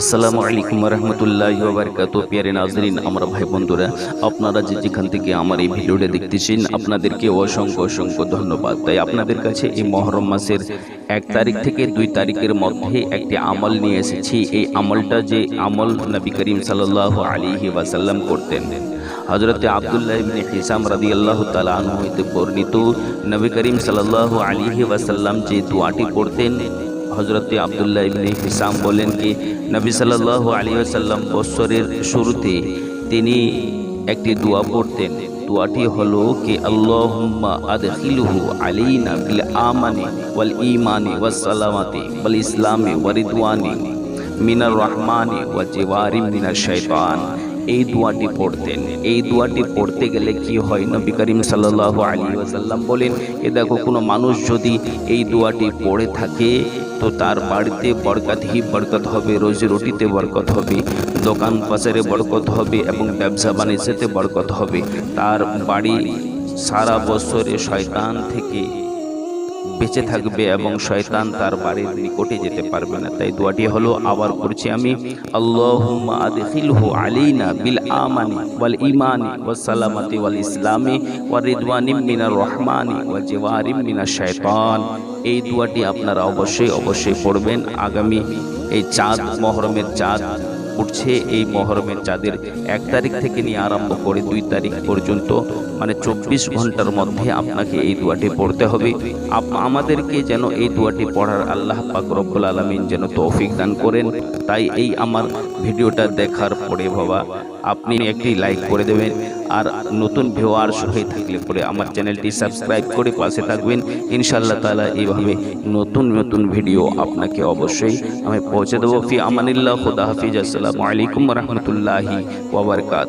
আসসালামু আলাইকুম রহমতুল্লাহ বারকাত পিয়ারে নাজরিন, আমরা ভাই বন্ধুরা, আপনারা যে যেখান থেকে আমার এই ভিডিওটা দেখতেছেন, আপনাদেরকে অসংখ্য অসংখ্য ধন্যবাদ। তাই আপনাদের কাছে এই মহরম মাসের এক তারিখ থেকে দুই তারিখের মধ্যে একটি আমল নিয়ে এসেছি। এই আমলটা যে আমল নবী করিম সাল্লাহ আলিহি ওয়াসাল্লাম করতেন। হজরতে আবদুল্লাহ ইবনে হিসাম রাদিয়াল্লাহু তাআলা আনহু হইতে বর্ণিত, নবী করিম সাল্লাল্লাহু আলাইহি ওয়াসাল্লাম যে দোয়াটি পড়তেন হজরতে আবদুল্লাহ ইবনে হিসাম বলেন কি, নবী সাল্লাল্লাহু আলাইহি ওয়াসাল্লাম বৎসরের শুরুতে তিনি একটি দোয়া পড়তেন। দোয়াটি হলো কি, আল্লাহুম্মা আদখিলহু আলাইনা বিল আমানি ওয়াল ঈমানি ওয়াস সালামাতি ওয়াল ইসলামি ওয়া রিদওয়ানি মিনার রহমানি ওয়া জিওয়ারি মিনাশ শাইতান। এই দোয়াটি পড়তেন। এই দোয়াটি পড়তে গেলে কি হয়? নবী করিম সাল্লাল্লাহু আলাইহি ওয়াসাল্লাম বলেন, এ দেখো, কোনো মানুষ যদি এই দোয়াটি পড়ে থাকে, তো তার বাড়িতে বরকত হি বরকত হবে, রোজি রুটিতে বরকত হবে, দোকান পাচারে বরকত হবে এবং ব্যবসা বাণিজ্যতে বরকত হবে। তার বাড়ি সারা বছরে শয়তান থেকে বেঁচে থাকবে এবং শয়তান তার বাড়ির নিকটে যেতে পারবে না। তাই দোয়াটি হলো, আবার করছি আমি বিল আমানি সালামাতি ওয়াল রহমানি এই দোয়াটি আপনারা অবশ্যই অবশ্যই পড়বেন। আগামী এই চাঁদ, মহরমের চাঁদ উঠছে এই মহরমের চাঁদের। এক তারিখ থেকে নিয়ে আরম্ভ করে দুই তারিখ পর্যন্ত মানে চব্বিশ ঘণ্টার মধ্যে আপনাকে এই দোয়াটি পড়তে হবে। আমাদেরকে যেন এই দোয়াটি পড়ার আল্লাহ পাক রব্বুল আলমিন যেন তৌফিক দান করেন। তাই এই আমার ভিডিওটা দেখার পরে বাবা আপনি একটি লাইক করে দেবেন। আর নতুন ভিউয়ার্স হয়ে থাকলে পরে আমার চ্যানেলটি সাবস্ক্রাইব করে পাশে থাকবেন। ইনশাআল্লাহ তাআলা এইভাবে নতুন নতুন ভিডিও আপনাকে অবশ্যই আমি পৌঁছে দেবো। ফি আমানিল্লাহ, খুদা হাফিজ। আসসালামু আলাইকুম রহমতুল্লাহি ওয়াবারকাত